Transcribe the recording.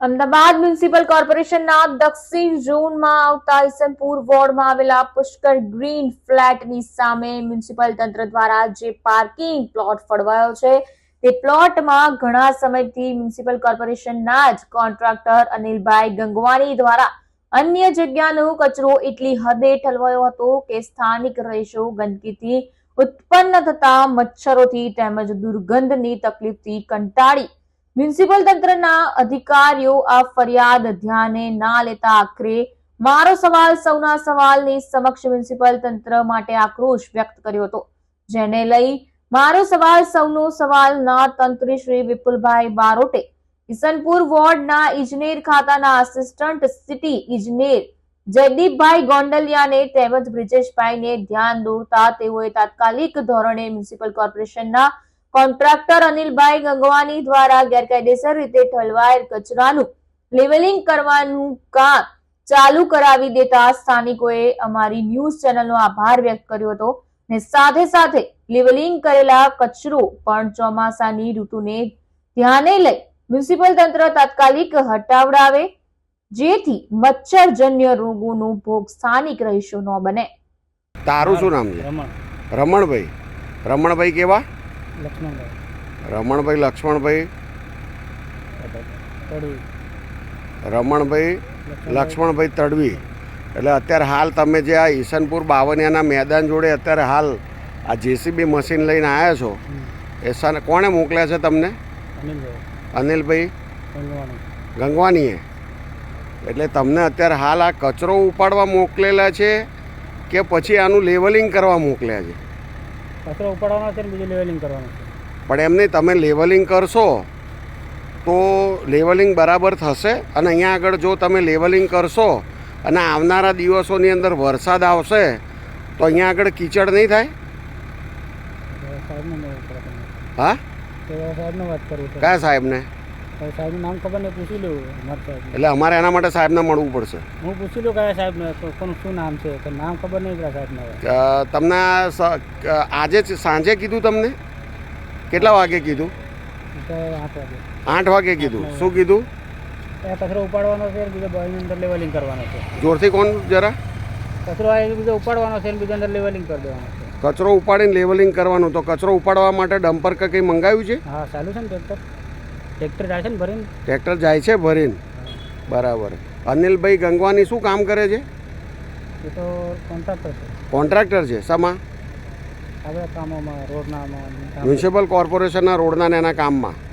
Ahmedabad municipal કોર્પોરેશનના દક્ષિણ ઝોનમાં આવતા ઇસનપુર વોર્ડમાં આવેલા પુષ્કર ગ્રીન ફ્લેટની સામે મ્યુનિસિપલ તંત્ર દ્વારા જે પાર્કિંગ પ્લોટ ફળવાયો છે, તે પ્લોટમાં ઘણા સમયથી મ્યુનિસિપલ કોર્પોરેશનના જ કોન્ટ્રાક્ટર અનિલભાઈ ગંગવાણી દ્વારા અન્ય જગ્યાનો કચરો એટલી હદે ઠલવાયો હતો કે સ્થાનિક રહીશો ગંદકીથી ઉત્પન્ન થતા મચ્છરોથી તેમજ દુર્ગંધની તકલીફથી કંટાળી મ્યુનિસિપલ તંત્રના અધિકારીઓ આ ફરિયાદ ધ્યાને ના લેતા આખરે મારો સવાલ સૌના સવાલની સમક્ષ મ્યુનિસિપલ તંત્ર માટે આક્રોશ વ્યક્ત કર્યો હતો, જેને લઈ મારો સવાલ સૌનો સવાલના તંત્રી શ્રી વિપુલભાઈ બારોટે ઈસનપુર વોર્ડના ઇજનેર ખાતાના આસિસ્ટન્ટ સિટી ઇજનેર જયદીપભાઈ ગોંડલિયાને તેમજ બ્રિજેશભાઈને ધ્યાન દોરતા તેઓએ તાત્કાલિક ધોરણે મ્યુનિસિપલ કોર્પોરેશનના કોન્ટ્રાક્ટર અનિલભાઈ ગંગવાની દ્વારા ગેરકાયદેસર રીતે ઠલવાયેલ કચરાનું લેવલિંગ કરવાનું કામ ચાલુ કરાવી દેતા સ્થાનિકોએ અમારી ન્યૂઝ ચેનલનો આભાર વ્યક્ત કર્યો હતો ને સાથે સાથે લેવલિંગ કરેલા કચરો પણ ચોમાસાની ઋતુને ધ્યાને લઈ મ્યુનિસિપલ તંત્ર તાત્કાલિક હટાવડાવે જેથી મચ્છરજન્ય રોગોનો ભોગ સ્થાનિક રહીશો ન બને. તારું શું નામ છે? રમણભાઈ. રમણભાઈ કેવા? લક્ષ્મણભાઈ. રમણભાઈ લક્ષ્મણભાઈ. રમણભાઈ લક્ષ્મણભાઈ. તડવી. એટલે અત્યારે હાલ તમે જે આ ઈસનપુર બાવનિયાના મેદાન જોડે અત્યારે હાલ આ જેસીબી મશીન લઈને આવ્યા છો એ સન કોણે મોકલ્યા છે તમને? અનિલભાઈ. અનિલભાઈ? ગંગવાનીએ એટલે તમને અત્યારે હાલ આ કચરો ઉપાડવા મોકલેલા છે કે પછી આનું લેવલિંગ કરવા મોકલ્યા છે? કચરો ઉપાડવાનો છે ને બીજું લેવલિંગ કરવાનું છે. પણ એમને તમે લેવલિંગ કરશો તો લેવલિંગ બરાબર થશે અને અહીંયા આગળ જો તમે લેવલિંગ કરશો અને આવનારા દિવસોની અંદર વરસાદ આવશે તો અહીંયા આગળ કીચડ નહીં થાય? હા? કયા સાહેબને? હવે સાહેબનું નામ ખબર નહીં પૂછી લઉં અમારા સાહેબ એટલે અમારે એના માટે સાહેબને મળવું પડશે. હું પૂછી લઉં કયા સાહેબને કોનું શું નામ છે? તો નામ ખબર નહીં પેલા સાહેબને તમને આજે જ સાંજે કીધું તમને? કેટલા વાગે કીધું? આઠ વાગે. કીધું. શું કીધું? કચરો ઉપાડવાનો છે બીજો બોયની અંદર લેવલિંગ કરવાનો છે. જોરથી કોણ જરા? કચરો આ બીજો ઉપાડવાનો છે બીજો અંદર લેવલિંગ કરી દેવાનો છે. કચરો ઉપાડીને લેવલિંગ કરવાનું તો કચરો ઉપાડવા માટે ડમ્પર કે કંઈ મંગાવ્યું છે? હા ચાલુ છે ને ટ્રેક્ટર ટ્રેક્ટર જાય છે ને ભરીને? ટ્રેક્ટર જાય છે ભરીને. બરાબર. અનિલભાઈ ગંગવાની શું કામ કરે છે? એ તો કોન્ટ્રાક્ટર છે. કોન્ટ્રાક્ટર છે. સમા આ કામોમાં રોડનામાં મ્યુનિસિપલ કોર્પોરેશનના રોડના ને એના કામમાં.